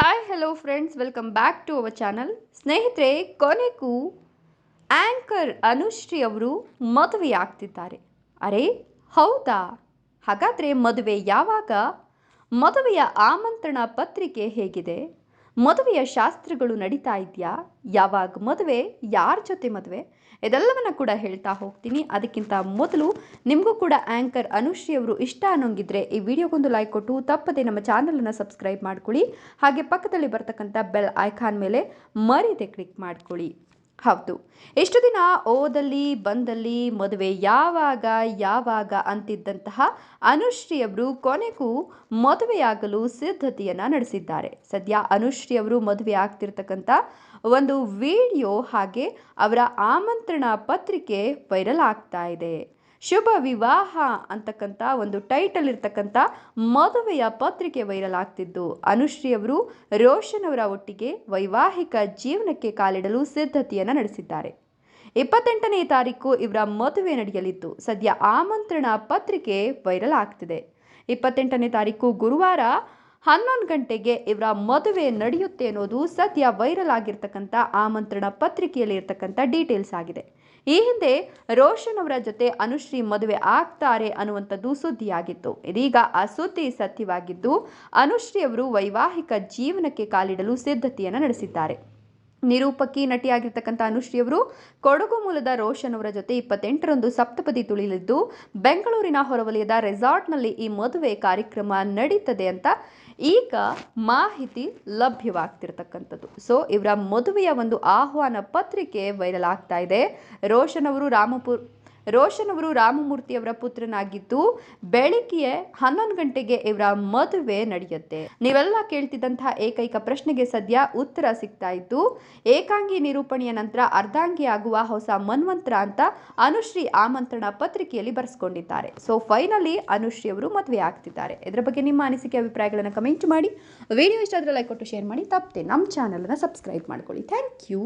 Hi hello friends welcome back to our channel ಸ್ನೇಹಿತರೆ ಕೊನೆಗೂ anchor Anushree ಅವರು ಮದುವೆಯಾಗ್ತಿದ್ದಾರೆ ಅರೆ ಹೌದಾ ಹಾಗಾದರೆ ಮದುವೆ ಯಾವಾಗ ಮದುವೆಯ ಆಮಂತ್ರಣ ಪತ್ರಿಕೆ ಹೇಗಿದೆ ಮದುವೆಯ ಶಾಸ್ತ್ರಗಳು ನಡೀತಾ ಇದೆಯಾ? ಯಾವಾಗ ಮದುವೆ? ಯಾರ ಜೊತೆ ಮದುವೆ? ಇದೆಲ್ಲವನ್ನು ಕೂಡ ಹೇಳ್ತಾ ಹೋಗ್ತೀನಿ. ಅದಕ್ಕಿಂತ ಮೊದಲು ನಿಮಗೂ ಕೂಡ ಆ್ಯಂಕರ್ ಅನುಶ್ರೀ ಅವರು ಇಷ್ಟ ಅನ್ನೋಂಗಿದ್ರೆ ಈ ವಿಡಿಯೋಗೊಂದು ಲೈಕ್ ಕೊಟ್ಟು ತಪ್ಪದೆ ನಮ್ಮ ಚಾನಲನ್ನು ಸಬ್ಸ್ಕ್ರೈಬ್ ಮಾಡ್ಕೊಳ್ಳಿ. ಹಾಗೆ ಪಕ್ಕದಲ್ಲಿ ಬರ್ತಕ್ಕಂಥ ಬೆಲ್ ಐಕಾನ್ ಮೇಲೆ ಮರೀದೆ ಕ್ಲಿಕ್ ಮಾಡ್ಕೊಳ್ಳಿ. ಹೌದು. ಎಷ್ಟು ದಿನ ಓದಲ್ಲಿ, ಬಂದಲ್ಲಿ, ಮದುವೆ ಯಾವಾಗ ಯಾವಾಗ ಅಂತಿದ್ದಂತಹ ಅನುಶ್ರೀಯವರು ಕೊನೆಗೂ ಮದುವೆಯಾಗಲು ಸಿದ್ಧತೆಯನ್ನು ನಡೆಸಿದ್ದಾರೆ. ಸದ್ಯ ಅನುಶ್ರೀ ಅವರು ಮದುವೆ ಆಗ್ತಿರ್ತಕ್ಕಂಥ ಒಂದು ವಿಡಿಯೋ ಹಾಗೆ ಅವರ ಆಮಂತ್ರಣ ಪತ್ರಿಕೆ ವೈರಲ್ ಆಗ್ತಾ ಇದೆ. ಶುಭ ವಿವಾಹ ಅಂತಕ್ಕಂಥ ಒಂದು ಟೈಟಲ್ ಇರ್ತಕ್ಕಂಥ ಮದುವೆಯ ಪತ್ರಿಕೆ ವೈರಲ್ ಆಗ್ತಿದ್ದು. ಅನುಶ್ರೀ ಅವರು ರೋಷನ್ ಅವರ ಒಟ್ಟಿಗೆ ವೈವಾಹಿಕ ಜೀವನಕ್ಕೆ ಕಾಲಿಡಲು ಸಿದ್ಧತೆಯನ್ನು ನಡೆಸಿದ್ದಾರೆ. ಇಪ್ಪತ್ತೆಂಟನೇ ತಾರೀಕು ಇವರ ಮದುವೆ ನಡೆಯಲಿದ್ದು, ಸದ್ಯ ಆಮಂತ್ರಣ ಪತ್ರಿಕೆ ವೈರಲ್ ಆಗ್ತಿದೆ. ಇಪ್ಪತ್ತೆಂಟನೇ ತಾರೀಕು ಗುರುವಾರ ಹನ್ನೊಂದು ಗಂಟೆಗೆ ಇವರ ಮದುವೆ ನಡೆಯುತ್ತೆ ಅನ್ನೋದು ಸದ್ಯ ವೈರಲ್ ಆಗಿರ್ತಕ್ಕಂಥ ಆಮಂತ್ರಣ ಪತ್ರಿಕೆಯಲ್ಲಿ ಇರ್ತಕ್ಕಂಥ ಡೀಟೇಲ್ಸ್ ಆಗಿದೆ. ಈ ಹಿಂದೆ ರೋಷನ್ ಅವರ ಜೊತೆ ಅನುಶ್ರೀ ಮದುವೆ ಆಗ್ತಾರೆ ಅನ್ನುವಂಥದ್ದು ಸುದ್ದಿಯಾಗಿತ್ತು. ಇದೀಗ ಆ ಸುದ್ದಿ ಸತ್ಯವಾಗಿದ್ದು, ಅನುಶ್ರೀ ಅವರು ವೈವಾಹಿಕ ಜೀವನಕ್ಕೆ ಕಾಲಿಡಲು ಸಿದ್ಧತೆಯನ್ನು ನಡೆಸಿದ್ದಾರೆ. ನಿರೂಪಕಿ ನಟಿಯಾಗಿರ್ತಕ್ಕಂಥ ಅನುಶ್ರೀ ಅವರು ಕೊಡಗು ಮೂಲದ ರೋಷನ್ ಅವರ ಜೊತೆ ಇಪ್ಪತ್ತೆಂಟರಂದು ಸಪ್ತಪದಿ ತುಳಿಯಲಿದ್ದು ಬೆಂಗಳೂರಿನ ಹೊರವಲಯದ ರೆಸಾರ್ಟ್ನಲ್ಲಿ ಈ ಮದುವೆ ಕಾರ್ಯಕ್ರಮ ನಡೀತದೆ ಅಂತ ಈಗ ಮಾಹಿತಿ ಲಭ್ಯವಾಗ್ತಿರ್ತಕ್ಕಂಥದ್ದು. ಸೊ, ಇವರ ಮದುವೆಯ ಒಂದು ಆಹ್ವಾನ ಪತ್ರಿಕೆ ವೈರಲ್ ಆಗ್ತಾ ಇದೆ. ರೋಷನ್ ಅವರು ರಾಮಪುರ್ ರೋಷನ್ ಅವರು ರಾಮಮೂರ್ತಿ ಅವರ ಪುತ್ರನಾಗಿದ್ದು, ಬೆಳಿಗ್ಗೆ ಹನ್ನೊಂದು ಗಂಟೆಗೆ ಇವರ ಮದುವೆ ನಡೆಯುತ್ತೆ. ನೀವೆಲ್ಲ ಕೇಳ್ತಿದ್ದಂತಹ ಏಕೈಕ ಪ್ರಶ್ನೆಗೆ ಸದ್ಯ ಉತ್ತರ ಸಿಗ್ತಾ ಇತ್ತು. ಏಕಾಂಗಿ ನಿರೂಪಣೆಯ ನಂತರ ಅರ್ಧಾಂಗಿ ಆಗುವ ಹೊಸ ಮನ್ವಂತರ ಅಂತ ಅನುಶ್ರೀ ಆಮಂತ್ರಣ ಪತ್ರಿಕೆಯಲ್ಲಿ ಬರೆಸ್ಕೊಂಡಿದ್ದಾರೆ. ಸೊ ಫೈನಲಿ ಅನುಶ್ರೀ ಅವರು ಮದುವೆ ಆಗ್ತಿದ್ದಾರೆ. ಇದರ ಬಗ್ಗೆ ನಿಮ್ಮ ಅನಿಸಿಕೆ, ಅಭಿಪ್ರಾಯಗಳನ್ನು ಕಮೆಂಟ್ ಮಾಡಿ. ವಿಡಿಯೋ ಇಷ್ಟ ಆದರೆ ಲೈಕ್ ಕೊಟ್ಟು ಶೇರ್ ಮಾಡಿ. ತಪ್ಪದೆ ನಮ್ಮ ಚಾನಲನ್ನು ಸಬ್ಸ್ಕ್ರೈಬ್ ಮಾಡ್ಕೊಳ್ಳಿ. Thank you